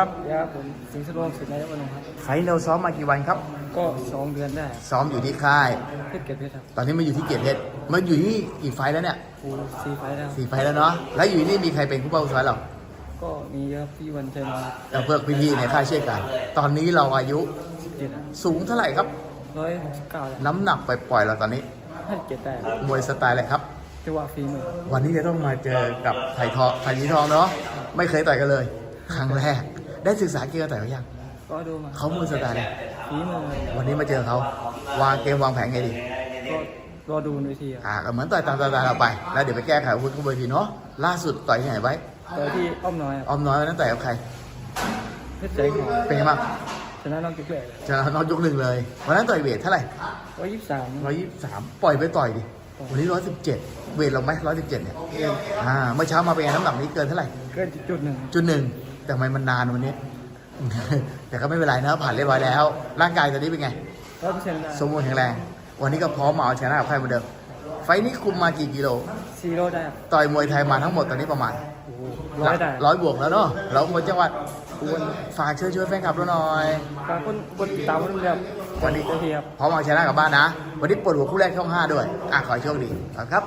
ครับครับผมสิงห์สโรงสิทธิ์นายกวันงครับ ไฟท์เราซ้อมมากี่วันครับ ก็สองเดือนได้ซ้อมอยู่ที่ค่าย เพชรเกตเพชรครับตอนนี้มาอยู่ที่เกียรติเพชรมาอยู่ที่กี่ไฟท์แล้วเนี่ยครูซีไฟท์แล้วสี่ไฟท์แล้วเนาะ แล้วอยู่ที่นี่มีใครเป็นผู้เป้าซ้อยเราก็มีเยอะพี่วันชัยมาเราเพื่อพี่ๆในค่ายเช่นกัน ตอนนี้เราอายุสิบเจ็ดสูงเท่าไหร่ครับ ร้อยหกสิบเก้าแล้วน้ำหนักไปปล่อยๆเราตอนนี้ห้าสิบเจ็ดได้มวยสไตล์อะไรครับ จังหวะฝีมือวันนี้จะต้องมาเจอกับไผ่ทองไผ่ยีทองเนาะ ไม่เคยต่อยกันเลย ครั้งแรก ได้ศึกษาเกี่ยวกับต่อยเขายังก็ดูมาเขามือสไตล์อะไรฝีมือวันนี้มาเจอเขาวางเกมวางแผนไงดีก็รอดูบนเวทีครับอ่าก็เหมือนต่อยตามสไตล์เราไป แล้วเดี๋ยวไปแก้ไขอาวุธขึ้นเวทีเนาะล่าสุดต่อยที่ไหนไว้ต่อยที่อ้อมน้อยครับออมน้อยวันนั้นต่อยกับใครเพชรใจหอเป็นไงบ้างชนะน้องกิ๊กเลยชนะน้องยกหนึ่งเลยวันนั้นต่อยเวทเท่าไหร่ร้อยยี่สิบสามร้อยยี่สิบสามปล่อยไปต่อยดิวันนี้ร้อยสิบเจ็ดเวทเราไหมร้อยสิบเจ็ดเนี่ยอ่าเมื่อเช้ามาเป็นไงน้ำหนักนี้เกินเท่าไหร่เกินจุดหนึ่งจุดหนึ่ง แต่ทำไมมันนานวันนี้ แต่ก็ไม่เป็นไรนะผ่านเรียบร้อยแล้ว ร่างกายตอนนี้เป็นไง ร้อยเปอร์เซ็นต์ได้สมบูรณ์แข็งแรง วันนี้ก็พร้อมมาเอาชนะกับใครเหมือนเดิม ไฟล์นี้คุมมากี่กิโล ซีโร่ได้ครับต่อยมวยไทยมาทั้งหมดตอนนี้ประมาณโอ้โหร้อยได้ร้อยบวกแล้วเนาะ เราคนจังหวัดควรฝากเชิญชวนแฟนคลับเราหน่อย การคนคนติดตามคนเดียววันนี้เวทีครับ พร้อมเอาชนะกลับบ้านนะ วันนี้เปิดหัวคู่แรกช่อง5ด้วย อะขอให้โชคดีครับ